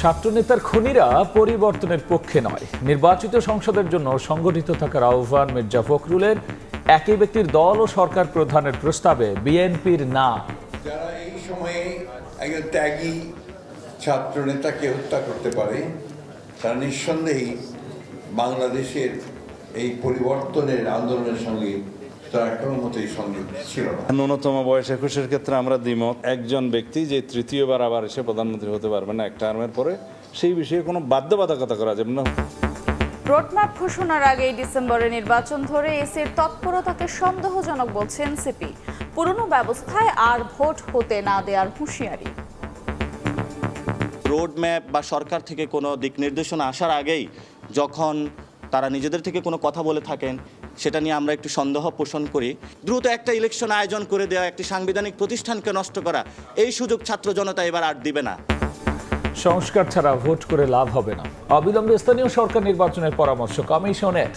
ছাত্রনেতার খুনিরা পরিবর্তনের পক্ষে নয়। নির্বাচিত সংসদের জন্য সংগঠিত থাকার আহ্বান মির্জা ফখরুলের। একই ব্যক্তির দল ও সরকার প্রধানের প্রস্তাবে বিএনপির না। যারা এই সময়ে একজন ত্যাগী ছাত্র নেতাকে হত্যা করতে পারে, তারা নিঃসন্দেহেই বাংলাদেশের এই পরিবর্তনের আন্দোলনের সঙ্গে তারা কোনো মতেই সংযুক্ত ছিল না। ন্যূনতম বয়স একুশের ক্ষেত্রে আমরা দ্বিমত একজন ব্যক্তি যে তৃতীয়বার আবার এসে প্রধানমন্ত্রী হতে পারবে না এক টার্মের পরে সেই বিষয়ে কোনো বাধ্যবাধকতা করা যাবে না। রোডম্যাপ ঘোষণার আগেই ডিসেম্বরে নির্বাচন ধরে এসির তৎপরতাকে সন্দেহজনক বলছেন সিপি। পুরনো ব্যবস্থায় আর ভোট হতে না দেওয়ার হুঁশিয়ারি। রোড ম্যাপ বা সরকার থেকে কোনো দিক নির্দেশনা আসার আগেই যখন তারা নিজেদের থেকে কোনো কথা বলে থাকেন সেটা নিয়ে আমরা একটু সন্দেহ পোষণ করি। দ্রুত একটা ইলেকশন আয়োজন করে দেওয়া একটি সাংবিধানিক প্রতিষ্ঠানকে নষ্ট করা, এই সুযোগ ছাত্র জনতা এবার আর দিবে না। সংস্কার ছাড়া ভোট করে লাভ হবে না। অবিলম্বে স্থানীয় সরকার নির্বাচনের পরামর্শ কমিশনের